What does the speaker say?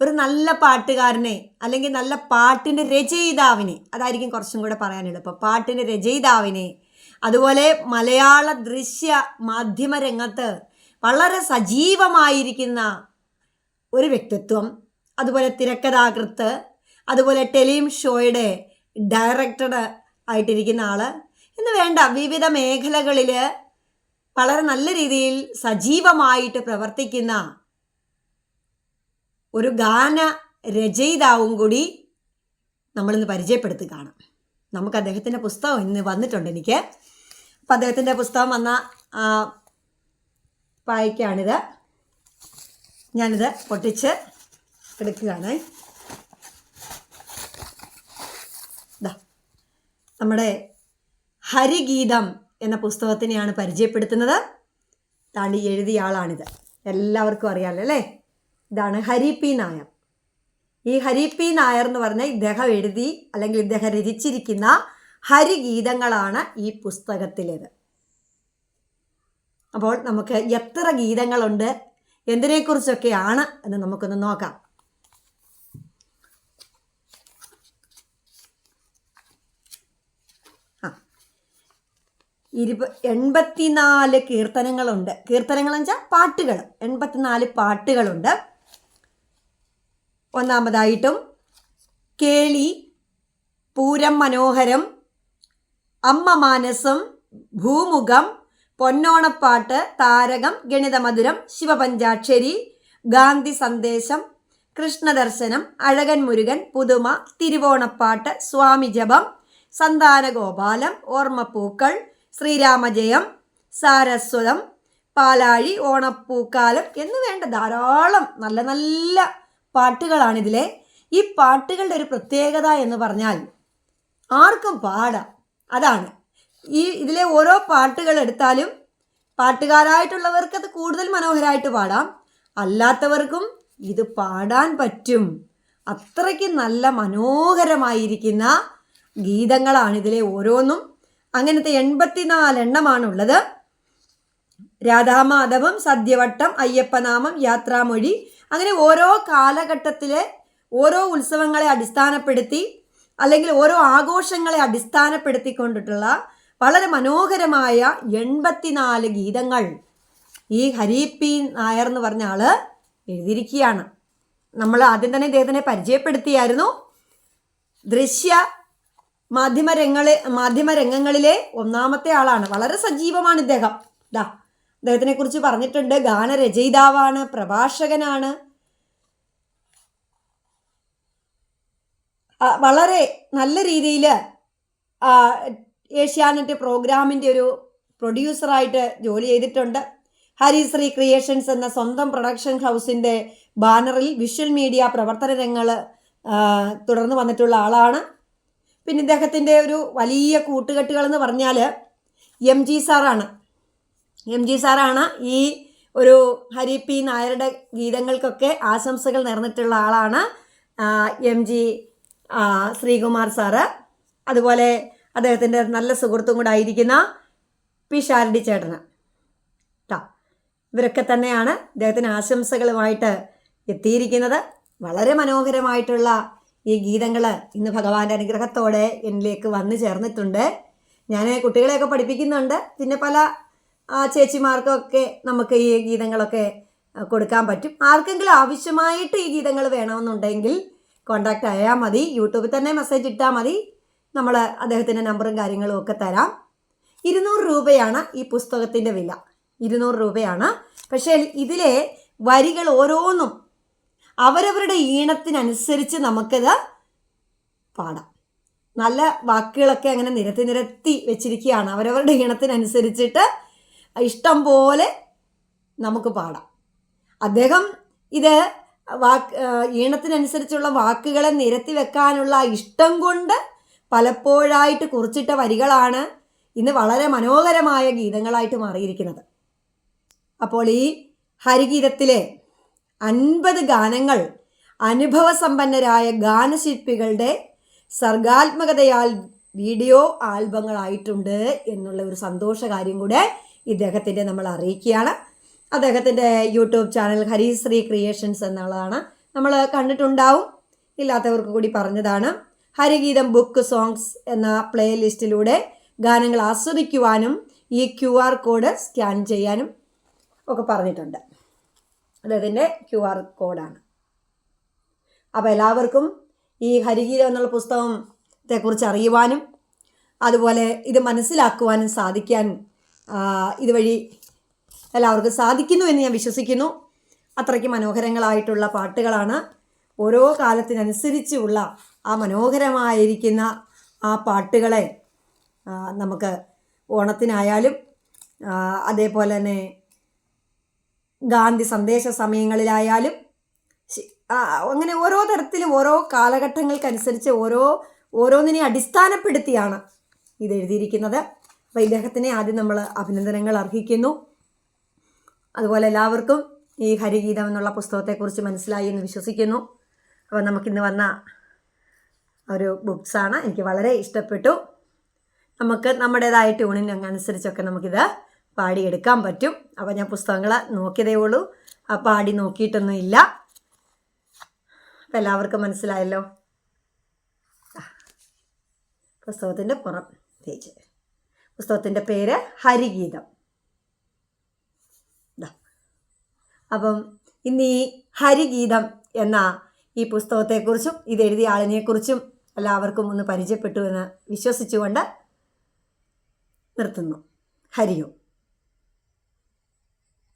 ഒരു നല്ല പാട്ടുകാരനെ അല്ലെങ്കിൽ നല്ല പാട്ടിന്റെ രചയിതാവിനെ അതായിരിക്കും കുറച്ചും കൂടെ പറയാൻ എളുപ്പം പാട്ടിന്റെ രചയിതാവിനെ അതുപോലെ മലയാള ദൃശ്യ മാധ്യമ രംഗത്ത് വളരെ സജീവമായിരിക്കുന്ന ഒരു വ്യക്തിത്വം അതുപോലെ തിരക്കഥാകൃത്ത് അതുപോലെ ടെലിം ഷോയുടെ ഡയറക്ടർ ആയിട്ടിരിക്കുന്ന ആൾ എന്ന് വേണ്ട വിവിധ മേഖലകളിൽ വളരെ നല്ല രീതിയിൽ സജീവമായിട്ട് പ്രവർത്തിക്കുന്ന ഒരു ഗാന രചയിതാവും കൂടി നമ്മളിന്ന് പരിചയപ്പെടുത്തുകയാണ് നമുക്ക് അദ്ദേഹത്തിന്റെ പുസ്തകം ഇന്ന് വന്നിട്ടുണ്ട് എനിക്ക്. അപ്പം അദ്ദേഹത്തിന്റെ പുസ്തകം വന്ന പായ്ക്കാണിത് ഞാനിത് പൊട്ടിച്ച് എടുക്കുകയാണ്. നമ്മുടെ ഹരിഗീതം എന്ന പുസ്തകത്തിനെയാണ് പരിചയപ്പെടുത്തുന്നത്. താണ്ടി എഴുതിയ ആളാണിത്. എല്ലാവർക്കും അറിയാമല്ലോ അല്ലേ? ഇതാണ് ഹരി പി നായർ. ഈ ഹരി പി നായർ എന്ന് പറഞ്ഞ ഇദ്ദേഹം എഴുതി അല്ലെങ്കിൽ ഇദ്ദേഹം രചിച്ചിരിക്കുന്ന ഹരിഗീതങ്ങളാണ് ഈ പുസ്തകത്തിലേത്. അപ്പോൾ നമുക്ക് എത്ര ഗീതങ്ങളുണ്ട് എന്തിനെക്കുറിച്ചൊക്കെയാണ് എന്ന് നമുക്കൊന്ന് നോക്കാം. ഇരുപ എൺപത്തിനാല് കീർത്തനങ്ങളുണ്ട്. കീർത്തനങ്ങൾ എന്ന് വെച്ചാൽ പാട്ടുകൾ. എൺപത്തിനാല് പാട്ടുകളുണ്ട്. ഒന്നാമതായിട്ടും കേളി പൂരം മനോഹരം അമ്മ മാനസം ഭൂമുഖം പൊന്നോണപ്പാട്ട് താരകം ഗണിതമധുരം ശിവപഞ്ചാക്ഷരി ഗാന്ധി സന്ദേശം കൃഷ്ണദർശനം അഴകൻ മുരുകൻ പുതുമ തിരുവോണപ്പാട്ട് സ്വാമി ജപം സന്താനഗോപാലം ഓർമ്മപ്പൂക്കൾ ശ്രീരാമജയം സാരസ്വതം പാലാഴി ഓണപ്പൂക്കാലം എന്ന് വേണ്ട ധാരാളം നല്ല നല്ല പാട്ടുകളാണിതിലെ. ഈ പാട്ടുകളുടെ ഒരു പ്രത്യേകത എന്ന് പറഞ്ഞാൽ ആർക്കും പാടാം. അതാണ്. ഈ ഇതിലെ ഓരോ പാട്ടുകൾ എടുത്താലും പാട്ടുകാരായിട്ടുള്ളവർക്ക് അത് കൂടുതൽ മനോഹരമായിട്ട് പാടാം. അല്ലാത്തവർക്കും ഇത് പാടാൻ പറ്റും. അത്രയ്ക്ക് നല്ല മനോഹരമായിരിക്കുന്ന ഗീതങ്ങളാണ് ഇതിലെ ഓരോന്നും. അങ്ങനത്തെ എൺപത്തിനാലെണ്ണമാണുള്ളത് രാധാമാധവം സദ്യവട്ടം അയ്യപ്പനാമം യാത്രാമൊഴി അങ്ങനെ ഓരോ കാലഘട്ടത്തിലെ ഓരോ ഉത്സവങ്ങളെ അടിസ്ഥാനപ്പെടുത്തി അല്ലെങ്കിൽ ഓരോ ആഘോഷങ്ങളെ അടിസ്ഥാനപ്പെടുത്തിക്കൊണ്ടിട്ടുള്ള വളരെ മനോഹരമായ എൺപത്തിനാല് ഗീതങ്ങൾ ഈ ഹരി പി നായർ എന്ന് പറഞ്ഞ ആൾ എഴുതിയിരിക്കുകയാണ്. നമ്മൾ ആദ്യം തന്നെ ഇദ്ദേഹത്തിനെ പരിചയപ്പെടുത്തിയായിരുന്നു. ദൃശ്യ മാധ്യമരംഗങ്ങളെ മാധ്യമരംഗങ്ങളിലെ ഒന്നാമത്തെ ആളാണ്. വളരെ സജീവമാണ് ഇദ്ദേഹം. ദാ അദ്ദേഹത്തിനെ കുറിച്ച് പറഞ്ഞിട്ടുണ്ട്. ഗാനരചയിതാവാണ് പ്രഭാഷകനാണ്. വളരെ നല്ല രീതിയിൽ ഏഷ്യാനെറ്റ് പ്രോഗ്രാമിന്റെ ഒരു പ്രൊഡ്യൂസറായിട്ട് ജോലി ചെയ്തിട്ടുണ്ട്. ഹരിശ്രീ ക്രിയേഷൻസ് എന്ന സ്വന്തം പ്രൊഡക്ഷൻ ഹൗസിന്റെ ബാനറിൽ വിഷ്വൽ മീഡിയ പ്രവർത്തന രംഗങ്ങൾ തുടർന്ന് വന്നിട്ടുള്ള ആളാണ്. പിന്നെ ഇദ്ദേഹത്തിന്റെ ഒരു വലിയ കൂട്ടുകെട്ടുകൾ എന്ന് പറഞ്ഞാൽ എം ജി സാറാണ്. എം ജി സാറാണ് ഈ ഒരു ഹരി പി നായരുടെ ഗീതങ്ങൾക്കൊക്കെ ആശംസകൾ നേർന്നിട്ടുള്ള ആളാണ് എം ജി ശ്രീകുമാർ സാറ്. അതുപോലെ അദ്ദേഹത്തിന്റെ നല്ല സുഹൃത്തും കൂടെ ആയിരിക്കുന്ന പി ഷാരടി ചേട്ടന്. കേട്ടോ ഇവരൊക്കെ തന്നെയാണ് അദ്ദേഹത്തിന് ആശംസകളുമായിട്ട് എത്തിയിരിക്കുന്നത്. വളരെ മനോഹരമായിട്ടുള്ള ഈ ഗീതങ്ങൾ ഇന്ന് ഭഗവാന്റെ അനുഗ്രഹത്തോടെ എന്നിലേക്ക് വന്നു ചേർന്നിട്ടുണ്ട്. ഞാൻ കുട്ടികളെയൊക്കെ പഠിപ്പിക്കുന്നുണ്ട്. പിന്നെ പല ആ, ചേച്ചിമാർക്കൊക്കെ നമുക്ക് ഈ ഗീതങ്ങളൊക്കെ കൊടുക്കാൻ പറ്റും. ആർക്കെങ്കിലും ആവശ്യമായിട്ട് ഈ ഗീതങ്ങൾ വേണമെന്നുണ്ടെങ്കിൽ കോണ്ടാക്ട് ആയാൽ മതി. യൂട്യൂബിൽ തന്നെ മെസ്സേജ് ഇട്ടാൽ മതി. നമ്മൾ അദ്ദേഹത്തിന്റെ നമ്പറും കാര്യങ്ങളും ഒക്കെ തരാം. ഇരുന്നൂറ് രൂപയാണ് ഈ പുസ്തകത്തിന്റെ വില. ഇരുന്നൂറ് രൂപയാണ്. പക്ഷേ ഇതിലെ വരികൾ ഓരോന്നും അവരവരുടെ ഈണത്തിനനുസരിച്ച് നമുക്കത് പാടാം. നല്ല വാക്കുകളൊക്കെ അങ്ങനെ നിരത്തി നിരത്തി വെച്ചിരിക്കുകയാണ്. അവരവരുടെ ഈണത്തിനനുസരിച്ചിട്ട് ഇഷ്ടം പോലെ നമുക്ക് പാടാം. അദ്ദേഹം ഇത് വാക്ക് ഈണത്തിനനുസരിച്ചുള്ള വാക്കുകളെ നിരത്തി വെക്കാനുള്ള ഇഷ്ടം കൊണ്ട് പലപ്പോഴായിട്ട് കുറിച്ചിട്ട വരികളാണ് ഇന്ന് വളരെ മനോഹരമായ ഗീതങ്ങളായിട്ട് മാറിയിരിക്കുന്നത്. അപ്പോൾ ഈ ഹരിഗീതത്തിലെ അൻപത് ഗാനങ്ങൾ അനുഭവസമ്പന്നരായ ഗാനശില്പികളുടെ സർഗാത്മകതയാൽ വീഡിയോ ആൽബങ്ങളായിട്ടുണ്ട് എന്നുള്ള ഒരു സന്തോഷ കാര്യം കൂടെ ഇദ്ദേഹത്തിന്റെ നമ്മൾ അറിയിക്കുകയാണ്. അദ്ദേഹത്തിന്റെ യൂട്യൂബ് ചാനൽ ഹരിശ്രീ ക്രിയേഷൻസ് എന്നുള്ളതാണ് നമ്മൾ കണ്ടിട്ടുണ്ടാവും. ഇല്ലാത്തവർക്ക് കൂടി പറഞ്ഞതാണ്. ഹരിഗീതം ബുക്ക് സോങ്സ് എന്ന പ്ലേലിസ്റ്റിലൂടെ ഗാനങ്ങൾ ആസ്വദിക്കുവാനും ഈ ക്യു ആർ കോഡ് സ്കാൻ ചെയ്യാനും ഒക്കെ പറഞ്ഞിട്ടുണ്ട്. അതതിന്റെ ക്യു ആർ കോഡാണ് അപ്പോൾ എല്ലാവർക്കും ഈ ഹരിഗീതം എന്നുള്ള പുസ്തകത്തെക്കുറിച്ച് അറിയുവാനും അതുപോലെ ഇത് മനസ്സിലാക്കുവാനും സാധിക്കാൻ ഇതുവഴി എല്ലാവർക്കും സാധിക്കുന്നു എന്ന് ഞാൻ വിശ്വസിക്കുന്നു. അത്രയ്ക്ക് മനോഹരങ്ങളായിട്ടുള്ള പാട്ടുകളാണ്. ഓരോ കാലത്തിനനുസരിച്ചുള്ള ആ മനോഹരമായിരിക്കുന്ന ആ പാട്ടുകളെ നമുക്ക് ഓണത്തിനായാലും അതേപോലെ തന്നെ ഗാന്ധി സന്ദേശ സമയങ്ങളിലായാലും അങ്ങനെ ഓരോ തരത്തിലും ഓരോ കാലഘട്ടങ്ങൾക്കനുസരിച്ച് ഓരോ ഓരോന്നിനെ അടിസ്ഥാനപ്പെടുത്തിയാണ് ഇത് എഴുതിയിരിക്കുന്നത്. അപ്പോൾ ഇദ്ദേഹത്തിനെ ആദ്യം നമ്മൾ അഭിനന്ദനങ്ങൾ അർഹിക്കുന്നു. അതുപോലെ എല്ലാവർക്കും ഈ ഹരിഗീതം എന്നുള്ള പുസ്തകത്തെക്കുറിച്ച് മനസ്സിലായി എന്ന് വിശ്വസിക്കുന്നു. അപ്പോൾ നമുക്കിന്ന് വന്ന ഒരു ബുക്സാണ് എനിക്ക് വളരെ ഇഷ്ടപ്പെട്ടു. നമുക്ക് നമ്മുടേതായ ട്യൂണിന് അനുസരിച്ചൊക്കെ നമുക്കിത് പാടിയെടുക്കാൻ പറ്റും. അപ്പോൾ ഞാൻ പുസ്തകങ്ങൾ നോക്കിയതേ ഉള്ളൂ. ആ പാടി നോക്കിയിട്ടൊന്നും ഇല്ല. എല്ലാവർക്കും മനസ്സിലായല്ലോ? പുസ്തകത്തിന്റെ പുറം പേജ്. പുസ്തകത്തിന്റെ പേര് ഹരിഗീതം. അപ്പം ഇന്ന് ഈ ഹരിഗീതം എന്ന ഈ പുസ്തകത്തെക്കുറിച്ചും ഇത് എഴുതിയ ആളിനെക്കുറിച്ചും എല്ലാവർക്കും ഒന്ന് പരിചയപ്പെട്ടു എന്ന് വിശ്വസിച്ചുകൊണ്ട് നിർത്തുന്നു. ഹരിയോ